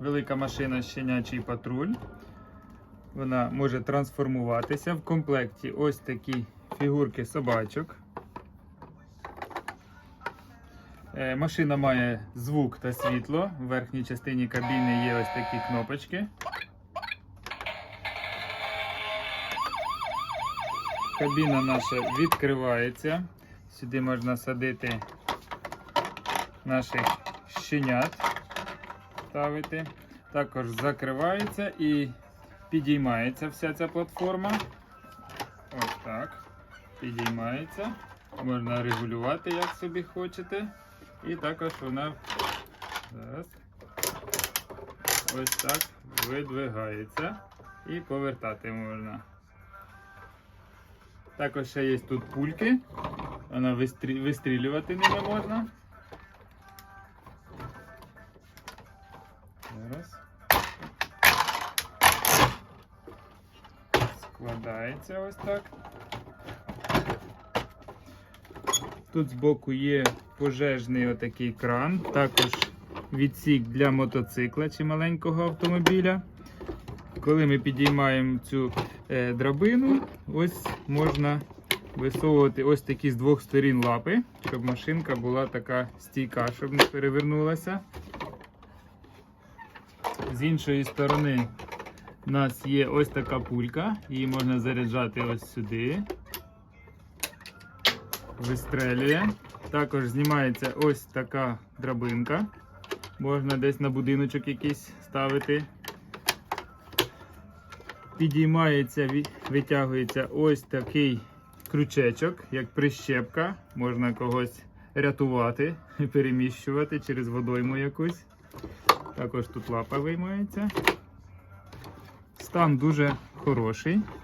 велика машина щенячий патруль. Вона може трансформуватися. В комплекті ось такі фігурки собачок. Е, Машина має звук та світло. В верхній частині кабіни є ось такі кнопочки. Кабіна наша відкривається. Сюди можна садити наших щенят. Ставити. Також закривається і підіймається вся ця платформа. Ось так. Підіймається. Можна регулювати, як собі хочете. І також вона зараз ось так видвигається і повертати можна. Також ще є тут пульки. Вона вистрі... вистрілювати ними можна. Складається ось так. Тут збоку є пожежний отакий кран, також відсік для мотоцикла чи маленького автомобіля. Коли ми підіймаємо цю е, драбину, ось можна висовувати ось такі з двох сторін лапи, щоб машинка була така стійка, щоб не перевернулася. З іншої сторони у нас є ось така пулька, її можна заряджати ось сюди. Вистрелює. Також знімається ось така драбинка. Можна десь на будиночок якийсь ставити. Підіймається, витягується ось такий крючечок, як прищепка. Можна когось рятувати і переміщувати через водойму якусь. Також тут лапа виймається. Стан дуже хороший.